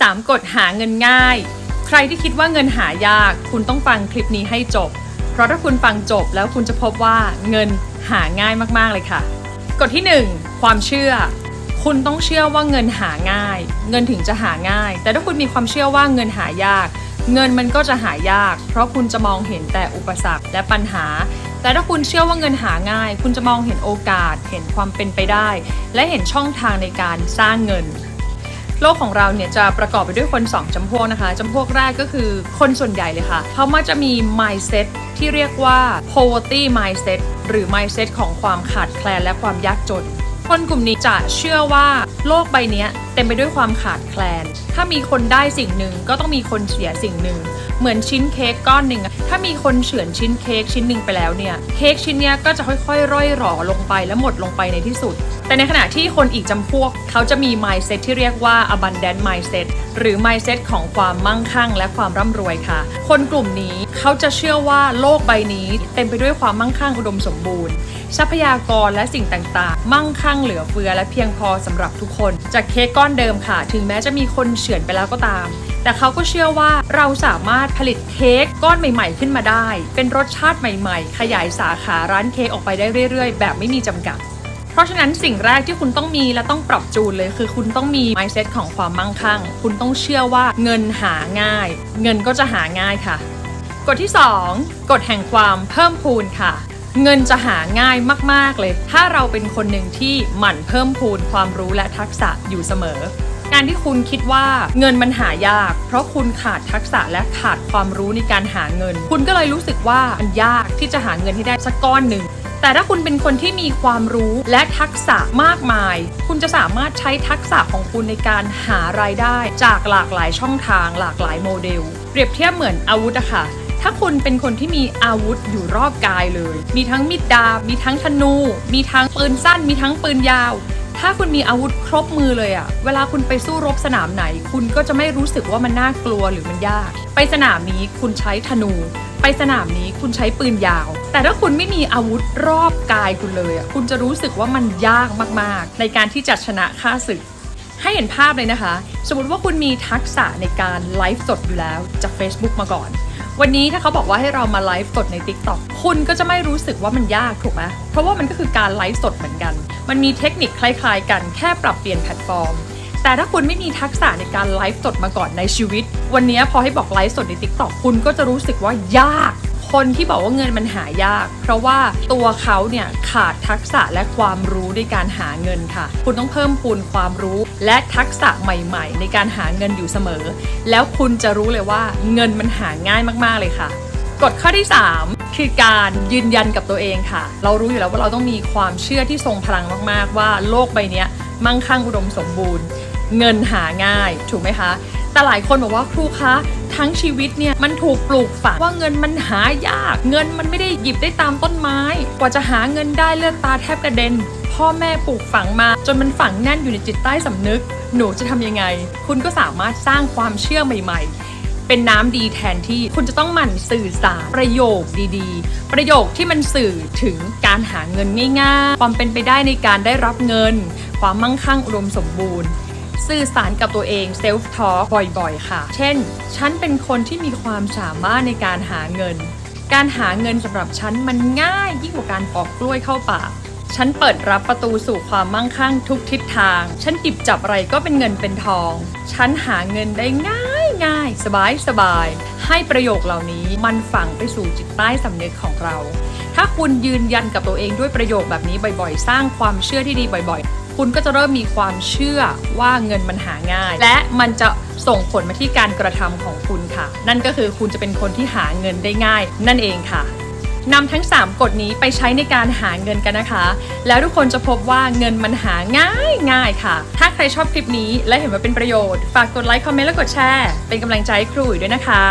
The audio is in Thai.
3กฎหาเงินง่าย ใครที่คิดว่าเงินหายาก คุณต้องฟังคลิปนี้ให้จบ เพราะถ้าคุณฟังจบแล้วคุณจะพบว่าเงินหาง่ายมากๆเลยค่ะ กฎที่ 1 ความเชื่อ คุณต้องเชื่อว่าเงินหาง่าย เงินถึงจะหาง่าย แต่ถ้าคุณมีความเชื่อว่าเงินหายาก เงินมันก็จะหายาก เพราะคุณจะมองเห็นแต่อุปสรรคและปัญหา แต่ถ้าคุณเชื่อว่าเงินหาง่าย คุณจะมองเห็นโอกาส เห็นความเป็นไปได้ และเห็นช่องทางในการสร้างเงิน โลกของเราเนี่ยจะประกอบไปด้วยคน 2จำพวกนะคะจำพวกแรกก็คือคนส่วนใหญ่เลยค่ะ เขามักจะมี mindset ที่เรียกว่า poverty mindset หรือ mindset ของความขาดแคลนและความยากจน คนกลุ่มนี้จะเชื่อว่าโลกใบนี้เต็มไปด้วยความขาดแคลน ถ้ามีคนได้สิ่งหนึ่งก็ต้องมีคนเสียสิ่งหนึ่ง เหมือนชิ้นเค้กก้อนหนึ่งถ้ามีคนเฉือนชิ้นเค้กชิ้นหนึ่งไปแล้วเนี่ยเค้กชิ้นเนี้ยก็จะค่อยๆ ร่อยหรอลงไปและหมดลงไปในที่สุด แต่ในขณะที่คนอีกจำพวก เขาจะมี mindset ที่เรียกว่า abundant mindset หรือ mindset ของความมั่งคั่ง และความร่ำรวยค่ะ คนกลุ่มนี้เขาจะเชื่อว่าโลกใบนี้เต็มไปด้วยความมั่งคั่งอุดมสมบูรณ์ ทรัพยากรและสิ่งต่างๆ มั่งคั่งเหลือเฟือและเพียงพอสำหรับทุกคน จากเค้กก้อนเดิมค่ะ ถึงแม้จะมีคนเฉือนไปแล้วก็ตามแต่เขาก็เชื่อว่าเราสามารถผลิตเค้กก้อนใหม่ ๆ ขึ้นมาได้ เป็นรสชาติใหม่ ๆ ขยายสาขาร้านเค้กออกไปได้เรื่อย ๆ แบบไม่มีจำกัด เพราะฉะนั้นสิ่งแรกที่คุณต้องมีและต้องปรับจูนเลย คือคุณต้องมี mindset ของความมั่งคั่ง คุณต้องเชื่อว่าเงินหาง่าย เงินก็จะหาง่ายค่ะ กฎที่ 2 กฎแห่งความเพิ่มพูนค่ะเงินจะหาง่ายมาก ๆ เลย ถ้าเราเป็นคนหนึ่งที่หมั่นเพิ่มพูนความรู้และทักษะอยู่เสมอ การที่คุณคิดว่าเงินมันหายาก เพราะคุณขาดทักษะและขาดความรู้ในการหาเงิน คุณก็เลยรู้สึกว่ามันยากที่จะหาเงินให้ได้สักก้อนหนึ่งแต่ถ้าคุณเป็นคนที่มีความรู้และทักษะมากมาย คุณจะสามารถใช้ทักษะของคุณในการหารายได้จากหลากหลายช่องทาง หลากหลายโมเดล เปรียบเทียบเหมือนอาวุธอะค่ะ ถ้าคุณเป็นคนที่มีอาวุธอยู่รอบกายเลย มีทั้งมีดดาบ มีทั้งธนู มีทั้งปืนสั้น มีทั้งปืนยาว ถ้าคุณมีอาวุธครบมือเลยอะเวลาคุณไปสู้รบสนามไหน คุณก็จะไม่รู้สึกว่ามันน่ากลัวหรือมันยาก ไปสนามนี้คุณใช้ธนู ไปสนามนี้คุณใช้ปืนยาว แต่ถ้าคุณไม่มีอาวุธรอบกายคุณเลยอะคุณจะรู้สึกว่ามันยากมากๆ ในการที่จะชนะค่าศึก ให้เห็นภาพเลยนะคะ สมมติว่าคุณมีทักษะในการไลฟ์สดอยู่แล้วจาก Facebook มาก่อน วันนี้ถ้าเขาบอกว่าให้เรามาไลฟ์สดใน TikTok คุณก็จะไม่รู้สึกว่ามันยากถูกไหมเพราะว่ามันก็คือการไลฟ์สดเหมือนกัน มันมีเทคนิคคล้ายๆ กันแค่ปรับเปลี่ยนแพลตฟอร์ม แต่ถ้าคุณไม่มีทักษะในการไลฟ์สดมาก่อนในชีวิต วันนี้พอให้บอกไลฟ์สดใน TikTok คุณก็จะรู้สึกว่ายาก คนที่บอกว่าเงินมันหายาก เพราะว่าตัวเขาเนี่ยขาดทักษะและความรู้ในการหาเงินค่ะ คุณต้องเพิ่มพูนความรู้และทักษะใหม่ ๆ ในการหาเงินอยู่เสมอ แล้วคุณจะรู้เลยว่าเงินมันหาง่ายมากๆเลยค่ะกฎข้อที่ 3 คือการยืนยันกับตัวเองค่ะ เรารู้อยู่แล้วว่าเราต้องมีความเชื่อที่ทรงพลังมากๆ ว่าโลกใบนี้มั่งคั่งอุดมสมบูรณ์ เงินหาง่ายถูกไหมคะ แต่หลายคนบอกว่าครูคะทั้งชีวิตเนี่ยมันถูกปลูกฝังว่าเงินมันหายาก เงินมันไม่ได้หยิบได้ตามต้นไม้ กว่าจะหาเงินได้เลือดตาแทบกระเด็น พ่อแม่ปลูกฝังมา จนมันฝังแน่นอยู่ในจิตใต้สำนึก หนูจะทำยังไง คุณก็สามารถสร้างความเชื่อใหม่ ๆเป็นน้ำดีแทนที่คุณจะต้องหมั่นสื่อสารประโยคดีๆ ประโยคที่มันสื่อถึงการหาเงินง่ายๆ ความเป็นไปได้ในการได้รับเงิน ความมั่งคั่งอุดมสมบูรณ์ สื่อสารกับตัวเองเซลฟ์ทอ l k บ่อยๆ ค่ะ เช่น ฉันเป็นคนที่มีความสามารถในการหาเงิน การหาเงินสำหรับฉันมันง่ายยิ่งกว่าการปอกกล้วยเข้าปากฉันเปิดรับประตูสู่ความมั่งคั่งทุกทิศทาง ฉันจิบจับอะไรก็เป็นเงินเป็นทอง ฉันหาเงินได้ง่ายง่าย สบายสบาย ให้ประโยคเหล่านี้มันฝังไปสู่จิตใต้สำนึกของเรา ถ้าคุณยืนยันกับตัวเองด้วยประโยคแบบนี้บ่อยๆ สร้างความเชื่อที่ดีบ่อยๆ คุณก็จะเริ่มมีความเชื่อว่าเงินมันหาง่าย และมันจะส่งผลมาที่การกระทำของคุณค่ะ นั่นก็คือคุณจะเป็นคนที่หาเงินได้ง่าย นั่นเองค่ะนำทั้ง 3กฎนี้ไปใช้ในการหาเงินกันนะคะ แล้วทุกคนจะพบว่าเงินมันหาง่ายง่ายค่ะ ถ้าใครชอบคลิปนี้และเห็นว่าเป็นประโยชน์ ฝากกดไลค์คอมเมนต์และกดแชร์ เป็นกำลังใจให้ครูอุ๋ยด้วยนะคะ